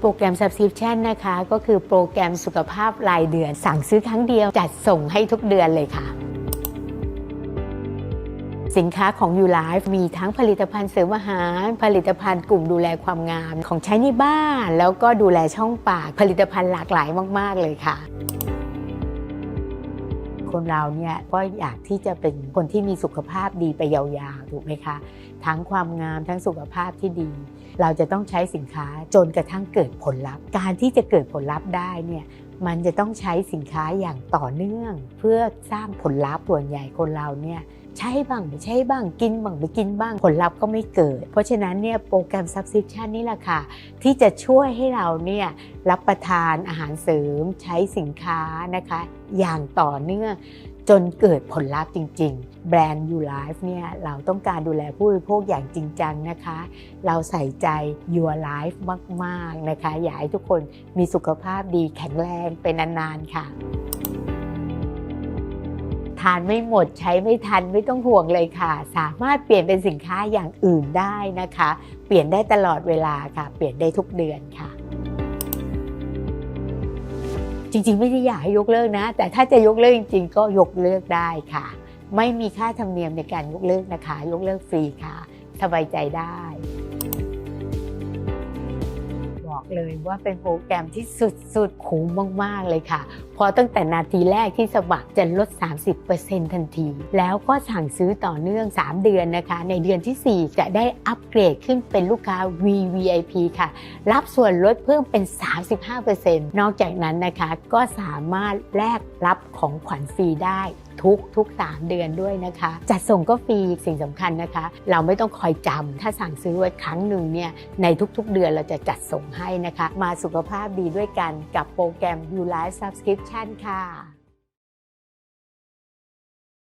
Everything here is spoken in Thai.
โปรแกรม subscription นะคะ ก็คือโปรแกรมสุขภาพรายเดือน สั่งซื้อครั้งเดียวจัดส่งให้ทุกเดือนเลยค่ะสินค้าของ u l i f e มีทั้งผลิตภัณฑ์เสริมอาหาร ผลิตภัณฑ์กลุ่มดูแลความงามของใช้ในบ้าน แล้วก็ดูแลช่องปาก ผลิตภัณฑ์หลากหลายมาก ๆ เลยค่ะ คนเราเนี่ยก็อยากที่จะเป็นคนที่มีสุขภาพดีไปยาวๆถูกไหมคะ ทั้งความงามทั้งสุขภาพที่ดี เราจะต้องใช้สินค้าจนกระทั่งเกิดผลลัพธ์ การที่จะเกิดผลลัพธ์ได้เนี่ยมันจะต้องใช้สินค้าอย่างต่อเนื่อง เพื่อสร้างผลลัพธ์ส่วนใหญ่คนเราเนี่ยใช้บ้างไม่ใช้บ้างกินบ้างไม่กินบ้างผลลัพธ์ก็ไม่เกิด เพราะฉะนั้นเนี่ยโปรแกรม subscription นี่แหละค่ะ ที่จะช่วยให้เราเนี่ยรับประทานอาหารเสริมใช้สินค้านะคะ อย่างต่อเนื่อง จนเกิดผลลัพธ์จริง ๆ แบรนด์ You Life เนี่ยเราต้องการดูแลผู้บริโภคอย่างจริงจังนะคะ เราใส่ใจ Your Life มาก ๆ นะคะ อยากให้ทุกคนมีสุขภาพดีแข็งแรงเป็นนาน ๆ ค่ะทานไม่หมดใช้ไม่ทันไม่ต้องห่วงเลยค่ะ สามารถเปลี่ยนเป็นสินค้าอย่างอื่นได้นะคะ เปลี่ยนได้ตลอดเวลาค่ะ เปลี่ยนได้ทุกเดือนค่ะ จริงๆ ไม่ได้อยากให้ยกเลิกนะ แต่ถ้าจะยกเลิกจริง ๆ ก็ยกเลิกได้ค่ะ ไม่มีค่าธรรมเนียมในการยกเลิกนะคะ ยกเลิกฟรีค่ะ สบายใจได้ บอกเลยว่าเป็นโปรแกรมที่สุดๆ คุ้มมาก ๆ เลยค่ะ พอตั้งแต่นาทีแรกที่สมัครจะลด 30%ทันที แล้วก็สั่งซื้อต่อเนื่อง 3 เดือนนะคะ ในเดือนที่ 4 จะได้อัปเกรดขึ้นเป็นลูกค้า VVIP ค่ะ รับส่วนลดเพิ่มเป็น 35%นอกจากนั้นนะคะก็สามารถแลกรับของขวัญฟรีได้ ทุกทุก 3 เดือนด้วยนะคะ จัดส่งก็ฟรีสิ่งสำคัญนะคะ เราไม่ต้องคอยจำถ้าสั่งซื้อไว้ครั้งหนึ่งเนี่ยในทุกๆ เดือนเราจะจัดส่งให้นะคะ มาสุขภาพดีด้วยกันกับโปรแกรม U Life Subscription ค่ะ